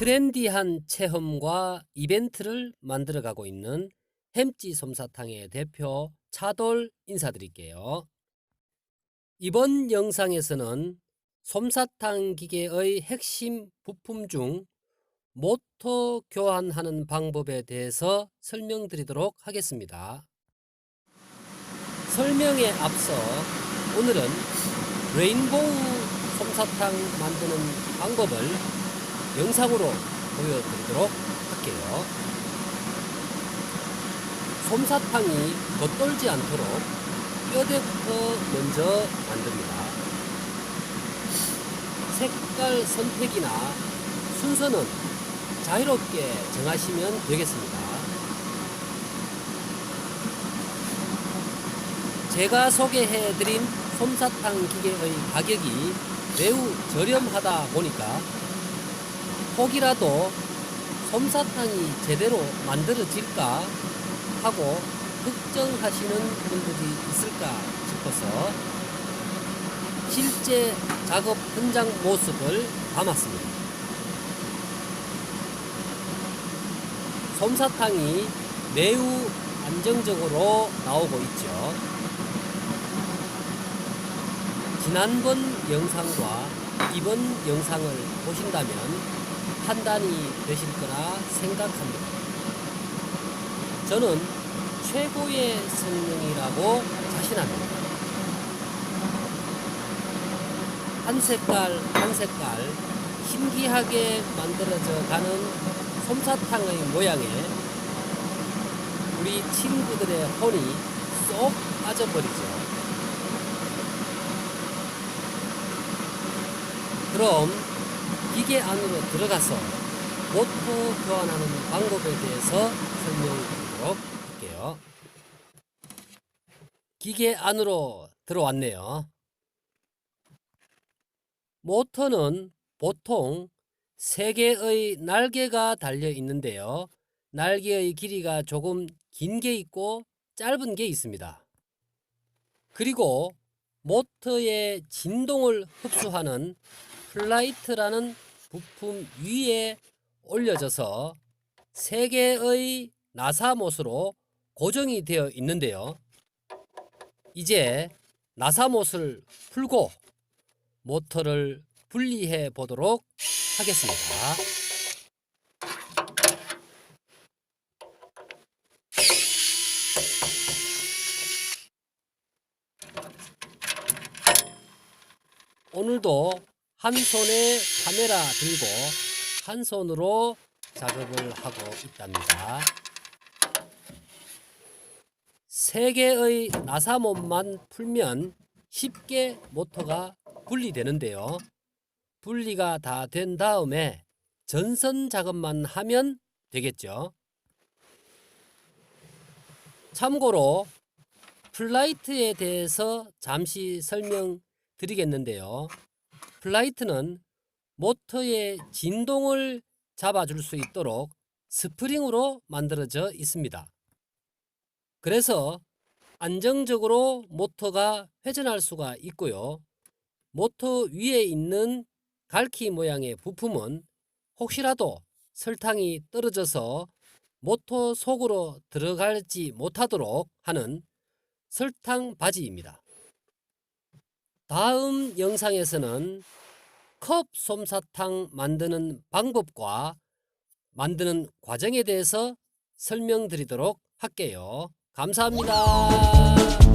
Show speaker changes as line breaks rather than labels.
트렌디한 체험과 이벤트를 만들어가고 있는 햄찌 솜사탕의 대표 차돌 인사드릴게요. 이번 영상에서는 솜사탕 기계의 핵심 부품 중 모터 교환하는 방법에 대해서 설명드리도록 하겠습니다. 설명에 앞서 오늘은 레인보우 솜사탕 만드는 방법을 영상으로 보여드리도록 할게요. 솜사탕이 겉돌지 않도록 뼈대부터 먼저 만듭니다. 색깔 선택이나 순서는 자유롭게 정하시면 되겠습니다. 제가 소개해드린 솜사탕 기계의 가격이 매우 저렴하다 보니까 혹이라도 솜사탕이 제대로 만들어질까 하고 걱정하시는 분들이 있을까 싶어서 실제 작업 현장 모습을 담았습니다. 솜사탕이 매우 안정적으로 나오고 있죠. 지난번 영상과 이번 영상을 보신다면 판단이 되실 거라 생각합니다. 저는 최고의 성능이라고 자신합니다. 한 색깔 한 색깔 신기하게 만들어져 가는 솜사탕의 모양에 우리 친구들의 혼이 쏙 빠져버리죠. 그럼 기계 안으로 들어가서 모터 교환하는 방법에 대해서 설명드리도록 할게요. 기계 안으로 들어왔네요. 모터는 보통 세 개의 날개가 달려 있는데요. 날개의 길이가 조금 긴 게 있고 짧은 게 있습니다. 그리고 모터의 진동을 흡수하는 플라이트라는 부품 위에 올려져서 세 개의 나사못으로 고정이 되어 있는데요. 이제 나사못을 풀고 모터를 분리해 보도록 하겠습니다. 오늘도 한 손에 카메라 들고 한 손으로 작업을 하고 있답니다. 세 개의 나사못만 풀면 쉽게 모터가 분리되는데요. 분리가 다 된 다음에 전선 작업만 하면 되겠죠. 참고로 플라이트에 대해서 잠시 설명드리겠는데요. 플라이트는 모터의 진동을 잡아줄 수 있도록 스프링으로 만들어져 있습니다. 그래서 안정적으로 모터가 회전할 수가 있고요. 모터 위에 있는 갈퀴 모양의 부품은 혹시라도 설탕이 떨어져서 모터 속으로 들어가지 못하도록 하는 설탕 바지입니다. 다음 영상에서는 컵 솜사탕 만드는 방법과 만드는 과정에 대해서 설명드리도록 할게요. 감사합니다.